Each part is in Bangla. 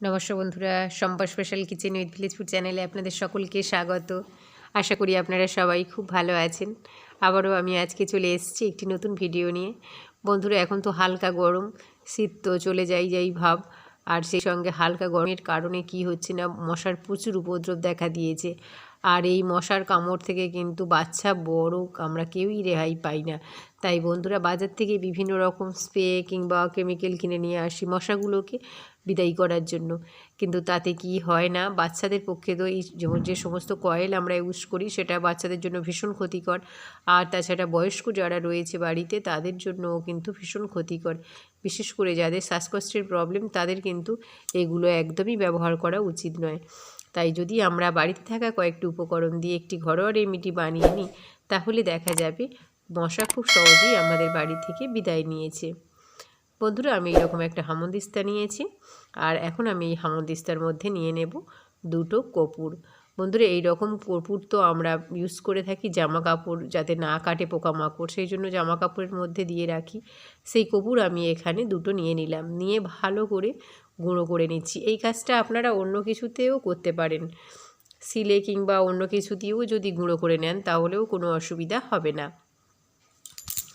নমস্কার বন্ধুরা, Sampa special kitchen with Villagepur চ্যানেলে আপনাদের সকলকে স্বাগত। আশা করি আপনারা সবাই খুব ভালো আছেন। আবারও আমি আজকে চলে এসেছি একটি নতুন ভিডিও নিয়ে। বন্ধুরা, এখন তো হালকা গরম, শীত তো চলে যাই যাই ভাব। আর সেই সঙ্গে হালকা গরমের কারণে কি হচ্ছে না, মশার প্রচুর উপদ্রব দেখা দিয়েছে। আর এই মশার কামড় থেকে কিন্তু বাচ্চা বড়, আমরা কেউই রেহাই পাই না। তাই বন্ধুরা, বাজার থেকে বিভিন্ন রকম স্প্রে কিংবা কেমিক্যাল কিনে নিয়ে আসি মশাগুলোকে। বিদায়ী করার জন্য। কিন্তু তাতে কি হয় না? বাচ্চাদের পক্ষে তো এই যে সমস্ত কয়েল আমরা ইউজ করি, সেটা বাচ্চাদের জন্য ভীষণ ক্ষতিকর। আর তাছাড়া বয়স্ক যারা রয়েছে বাড়িতে, তাদের জন্যও কিন্তু ভীষণ ক্ষতিকর। বিশেষ করে যাদের শ্বাসকষ্টের প্রবলেম তাদের কিন্তু এগুলো একদমই ব্যবহার করা উচিত নয়। তাই যদি আমরা বাড়িতে থাকা কয়েকটি উপকরণ দিয়ে একটি ঘরোয়া রেমিডি বানিয়ে নিই, তাহলে দেখা যাবে মশা খুব সহজেই আমাদের বাড়ি থেকে বিদায় নিয়েছে। বন্ধুরা, আমি এরকম একটা হামদিস্তা নিয়েছি। আর এখন আমি এই হামদিস্তার মধ্যে নিয়ে নেব দুটো কপুর। বন্ধুরা এই রকম কপুর তো আমরা ইউজ করে থাকি জামা কাপড় যাতে না কাটে পোকামাকড়, সেই জন্য জামা কাপড়ের মধ্যে দিয়ে রাখি। সেই কপুর আমি এখানে দুটো নিয়ে নিলাম। নিয়ে ভালো করে গুঁড়ো করে নিচ্ছি। এই কাজটা আপনারা অন্য কিছুতেও করতে পারেন। সিলে কিংবা অন্য কিছু দিয়েও যদি গুঁড়ো করে নেন, তাহলেও কোনো অসুবিধা হবে না।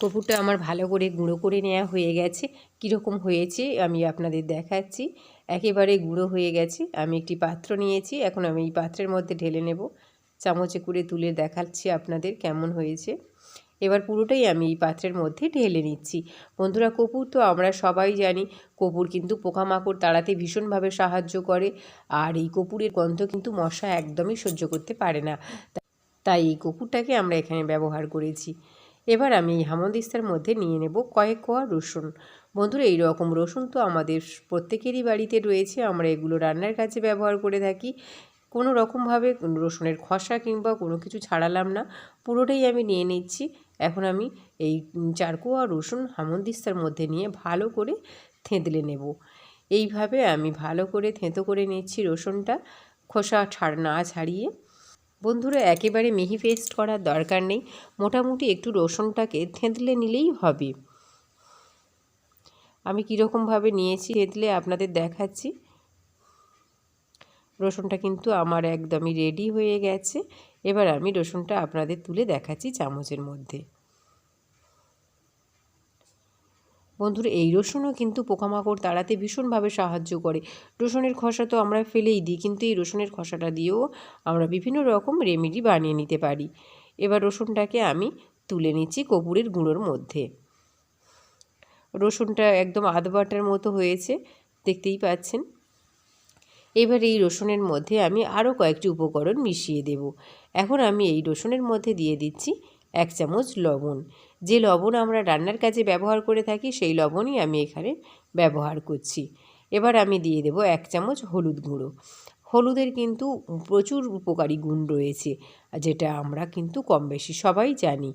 কপুরটা আমার ভালো করে গুঁড়ো করে নেওয়া হয়ে গেছে। কীরকম হয়েছে আমি আপনাদের দেখাচ্ছি। একেবারে গুঁড়ো হয়ে গেছে। আমি একটি পাত্র নিয়েছি। এখন আমি এই পাত্রের মধ্যে ঢেলে নেব। চামচে করে তুলে দেখাচ্ছি আপনাদের কেমন হয়েছে। এবার পুরোটাই আমি এই পাত্রের মধ্যে ঢেলে নিচ্ছি। বন্ধুরা কপুর তো আমরা সবাই জানি। কপুর কিন্তু পোকামাকড় তাড়াতে ভীষণভাবে সাহায্য করে। আর এই কপুরের গন্ধ কিন্তু মশা একদমই সহ্য করতে পারে না। তাই এই কপুরটাকে আমরা এখানে ব্যবহার করেছি। এবার আমি এই হামদিস্তার মধ্যে নিয়ে নেব কয়েক কোয়া রসুন। বন্ধুরা এই রকম রসুন তো আমাদের প্রত্যেকেরই বাড়িতে রয়েছে। আমরা এগুলো রান্নার কাজে ব্যবহার করে থাকি। কোনো রকমভাবে রসুনের খসা কিংবা কোনো কিছু ছাড়ালাম না। পুরোটাই আমি নিয়ে নিচ্ছি। এখন আমি এই চারকোয়া রসুন হামদিস্তার মধ্যে নিয়ে ভালো করে থেঁতলে নেব। এইভাবে আমি ভালো করে থেঁতো করে নিচ্ছি রসুনটা। খোসা ছাড় না ছাড়িয়ে। বন্ধুরা, একেবারে মিহি পেস্ট করার দরকার নেই। মোটামুটি একটু রসুনটাকে থেঁতলে নিলেই হবে। আমি কীরকমভাবে নিয়েছি থেঁতলে আপনাদের দেখাচ্ছি। রসুনটা কিন্তু আমার একদমই রেডি হয়ে গেছে। এবার আমি রসুনটা আপনাদের তুলে দেখাচ্ছি চামচের মধ্যে। বন্ধুরা, এই রসুনও কিন্তু পোকামাকড় তাড়াতে ভীষণভাবে সাহায্য করে। রসুনের খসা তো আমরা ফেলেই দিই, কিন্তু এই রসুনের খসাটা দিয়েও আমরা বিভিন্ন রকম রেমেডি বানিয়ে নিতে পারি। এবার রসুনটাকে আমি তুলে নিচ্ছি কপুরের গুঁড়োর মধ্যে। রসুনটা একদম আধ বাটার মতো হয়েছে, দেখতেই পাচ্ছেন। এবার এই রসুনের মধ্যে আমি আরও কয়েকটি উপকরণ মিশিয়ে দেব। এখন আমি এই রসুনের মধ্যে দিয়ে দিচ্ছি এক চামচ লবণ। যে লবণ আমরা রান্নার কাজে ব্যবহার করে থাকি, সেই লবণই আমি এখানে ব্যবহার করছি। এবার আমি দিয়ে দেব এক চামচ হলুদ গুঁড়ো। হলুদের কিন্তু প্রচুর উপকারী গুণ রয়েছে, যেটা আমরা কিন্তু কম বেশি সবাই জানি।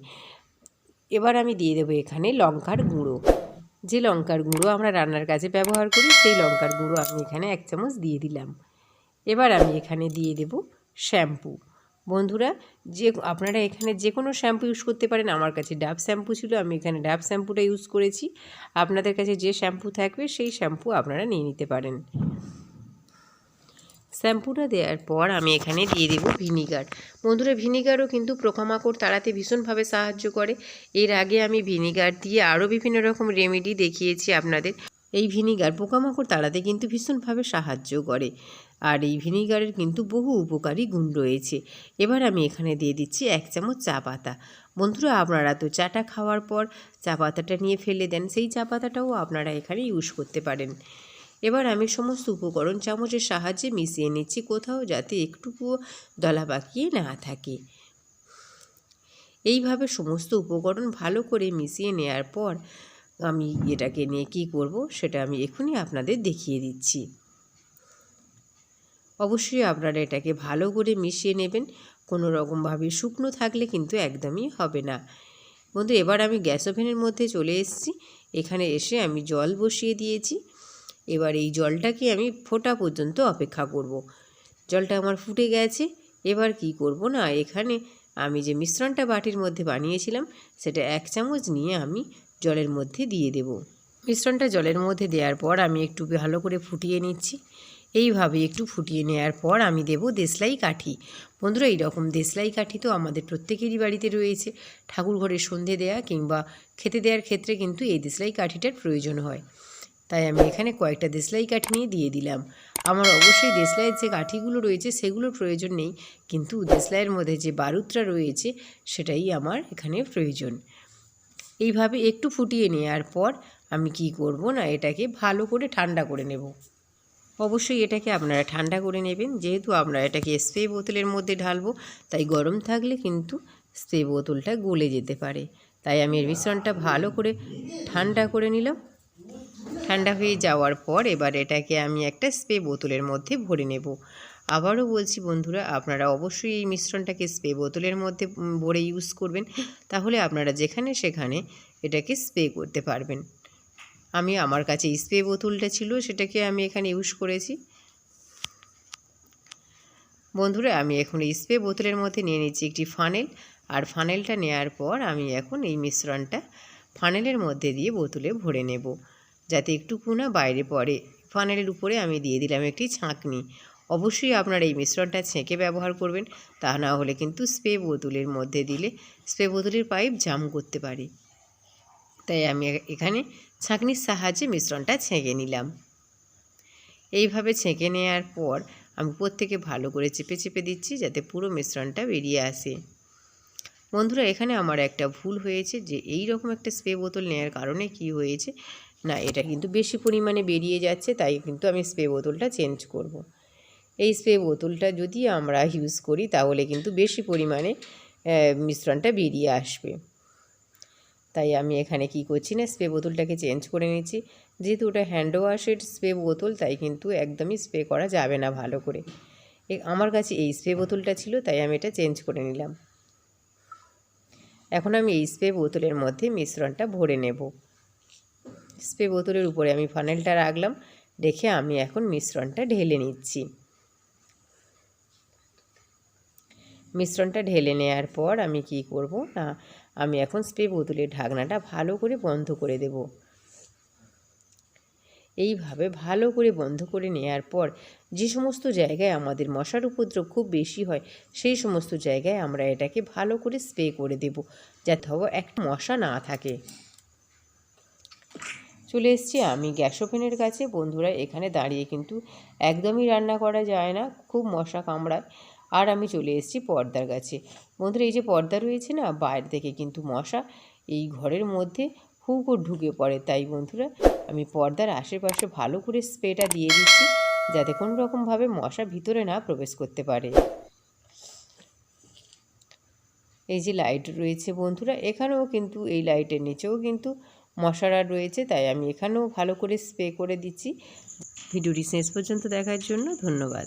এবার আমি দিয়ে দেবো এখানে লঙ্কার গুঁড়ো। যে লঙ্কার গুঁড়ো আমরা রান্নার কাজে ব্যবহার করি, সেই লঙ্কার গুঁড়ো আমি এখানে এক চামচ দিয়ে দিলাম। এবার আমি এখানে দিয়ে দেব শ্যাম্পু। বন্ধুরা, যে আপনারা এখানে যে কোনো শ্যাম্পু ইউজ করতে পারেন, আমার কাছে ডাব শ্যাম্পু ছিল, আমি এখানে ডাব শ্যাম্পুটা ইউজ করেছি। আপনাদের কাছে যে শ্যাম্পু থাকবে, সেই শ্যাম্পু আপনারা নিয়ে নিতে পারেন। শ্যাম্পুটা দেওয়ার পর আমি এখানে দিয়ে দেবো ভিনিগার বন্ধুরা ভিনিগারও কিন্তু পোকামাকড় তাড়াতে ভীষণভাবে সাহায্য করে। এর আগে আমি ভিনিগার দিয়ে আরও বিভিন্ন রকম রেমেডি দেখিয়েছি আপনাদের। এই ভিনিগার পোকামাকড় তাড়াতে কিন্তু ভীষণভাবে সাহায্য করে। আর এই ভিনিগারের কিন্তু বহু উপকারী গুণ রয়েছে। এবার আমি এখানে দিয়ে দিচ্ছি এক চামচ চা পাতা। বন্ধুরা, আপনারা তো চাটা খাওয়ার পর চা পাতাটা নিয়ে ফেলে দেন, সেই চা পাতাটাও আপনারা এখানে ইউজ করতে পারেন। এবার আমি সমস্ত উপকরণ চামচের সাহায্যে মিশিয়ে নিচ্ছি কোথাও যাতে একটুকুও দলা পাকিয়ে না থাকে। এইভাবে সমস্ত উপকরণ ভালো করে মিশিয়ে নেওয়ার পর আমি এটাকে নিয়ে কি করব সেটা আমি এখনই আপনাদের দেখিয়ে দিচ্ছি। অবশ্যই আপনারা এটাকে ভালো করে মিশিয়ে নেবেন। কোনো রকমভাবে শুকনো থাকলে কিন্তু একদমই হবে না। বন্ধু, এবার আমি গ্যাস ওভেনের মধ্যে চলে এসেছি। এখানে এসে আমি জল বসিয়ে দিয়েছি। এবার এই জলটাকে আমি ফোটা পর্যন্ত অপেক্ষা করব। জলটা আমার ফুটে গেছে। এবার কি করব না, এখানে আমি যে মিশ্রণটা বাটির মধ্যে বানিয়েছিলাম, সেটা এক চামচ নিয়ে আমি জলের মধ্যে দিয়ে দেব। মিশ্রণটা জলের মধ্যে দেওয়ার পর আমি একটু ভালো করে ফুটিয়ে নিচ্ছি। এইভাবে একটু ফুটিয়ে নেওয়ার পর আমি দেব দেশলাই কাঠি। বন্ধুরা, এইরকম দেশলাই কাঠি তো আমাদের প্রত্যেকেরই বাড়িতে রয়েছে। ঠাকুর ঘরে সন্ধে দেয়া কিংবা খেতে দেওয়ার ক্ষেত্রে কিন্তু এই দেশলাই কাঠিটার প্রয়োজন হয়। তাই আমি এখানে কয়েকটা দেশলাই কাঠি নিয়ে দিয়ে দিলাম। আমার অবশ্যই দেশলাইয়ের যে কাঠিগুলো রয়েছে সেগুলোর প্রয়োজন নেই। কিন্তু দেশলাইয়ের মধ্যে যে বারুদটা রয়েছে সেটাই আমার এখানে প্রয়োজন। এইভাবে একটু ফুটিয়ে নেওয়ার পর আমি কি করব না, এটাকে ভালো করে ঠান্ডা করে নেব। অবশ্যই এটাকে আপনারা ঠান্ডা করে নেবেন, যেহেতু আমরা এটাকে স্প্রে বোতলের মধ্যে ঢালবো, তাই গরম থাকলে কিন্তু স্প্রে বোতলটা গলে যেতে পারে। তাই আমি এর মিশ্রণটা ভালো করে ঠান্ডা করে নিলাম। ঠান্ডা হয়ে যাওয়ার পর এবার এটাকে আমি একটা স্প্রে বোতলের মধ্যে ভরে নেব। আবারও বলছি বন্ধুরা, আপনারা অবশ্যই এই মিশ্রণটাকে স্প্রে বোতলের মধ্যে ভরে ইউজ করবেন। তাহলে আপনারা যেখানে সেখানে এটাকে স্প্রে করতে পারবেন। আমি আমার কাছে স্প্রে বোতলটা ছিল, সেটাকে আমি এখানে ইউজ করেছি। বন্ধুরা, আমি এখন স্প্রে বোতলের মধ্যে নিয়ে নিচ্ছি একটি ফানেল আর ফানেলটা নেওয়ার পর আমি এখন এই মিশ্রণটা ফানেলের মধ্যে দিয়ে বোতলে ভরে নেব। যাতে একটু কুনা বাইরে পড়ে। ফানেলের উপরে আমি দিয়ে দিলাম একটি ছাঁকনি। অবশ্যই আপনারা এই মিশ্রণটা ছেঁকে ব্যবহার করবেন। তা না হলে কিন্তু স্প্রে বোতলের মধ্যে দিলে স্প্রে বোতলের পাইপ জাম করতে পারে। তাই আমি এখানে ছাঁকনির সাহায্যে মিশ্রণটা ছেঁকে নিলাম। এইভাবে ছেঁকে নেওয়ার পর আমি উপর থেকে ভালো করে চেপে চেপে দিচ্ছি যাতে পুরো মিশ্রণটা বেরিয়ে আসে। বন্ধুরা, এখানে আমার একটা ভুল হয়েছে যে এই রকম একটা স্প্রে বোতল নেওয়ার কারণে কি হয়েছে? না, এটা কিন্তু বেশি পরিমাণে বেরিয়ে যাচ্ছে, তাই কিন্তু আমি স্প্রে বোতলটা চেঞ্জ করব। এই স্প্রে বোতলটা যদি আমরা ইউজ করি, তাহলে কিন্তু বেশি পরিমাণে মিশ্রণটা বেরিয়ে আসবে। তাই আমি এখানে কি করছি না, স্প্রে বোতলটাকে চেঞ্জ করে নিচ্ছি। যেহেতু ওটা হ্যান্ড ওয়াশের স্প্রে বোতল, তাই কিন্তু একদমই স্প্রে করা যাবে না ভালো করে। আমার কাছে এই স্প্রে বোতলটা ছিল, তাই আমি এটা চেঞ্জ করে নিলাম। এখন আমি এই স্প্রে বোতলের মধ্যে মিশ্রণটা ভরে নেব। স্প্রে বোতলের উপরে আমি ফানেলটা রাখলাম, রেখে আমি এখন মিশ্রণটা ঢেলে নিচ্ছি। মিশ্রণটা ঢেলে নেওয়ার পর আমি কি করব? না, আমি এখন স্প্রে বোতলের ঢাকনাটা ভালো করে বন্ধ করে দেব। এইভাবে ভালো করে বন্ধ করে নেওয়ার পর যে সমস্ত জায়গায় আমাদের মশার উপদ্রব খুব বেশি হয়, সেই সমস্ত জায়গায় আমরা এটাকে ভালো করে স্প্রে করে দেব, যাতে একটা মশা না থাকে। চলে এসেছি আমি গ্যাস ওভেনের কাছে। বন্ধুরা, এখানে দাঁড়িয়ে কিন্তু একদমই রান্না করা যায় না। খুব মশা কামড়ায়। আর আমি চলে এসেছি পর্দার কাছে। বন্ধুরা, এই যে পর্দা রয়েছে না, বাইরে থেকে কিন্তু মশা এই ঘরের মধ্যে হু করে ঢুকে পড়ে। তাই বন্ধুরা, আমি পর্দার আশেপাশে ভালো করে স্প্রেটা দিয়ে দিচ্ছি, যাতে কোনো রকমভাবে মশা ভিতরে না প্রবেশ করতে পারে। এই যে লাইট রয়েছে বন্ধুরা, এখানেও কিন্তু, এই লাইটের নিচেও কিন্তু মশারা রয়েছে। তাই আমি এখানেও ভালো করে স্প্রে করে দিচ্ছি। ভিডিওটি শেষ পর্যন্ত দেখার জন্য ধন্যবাদ।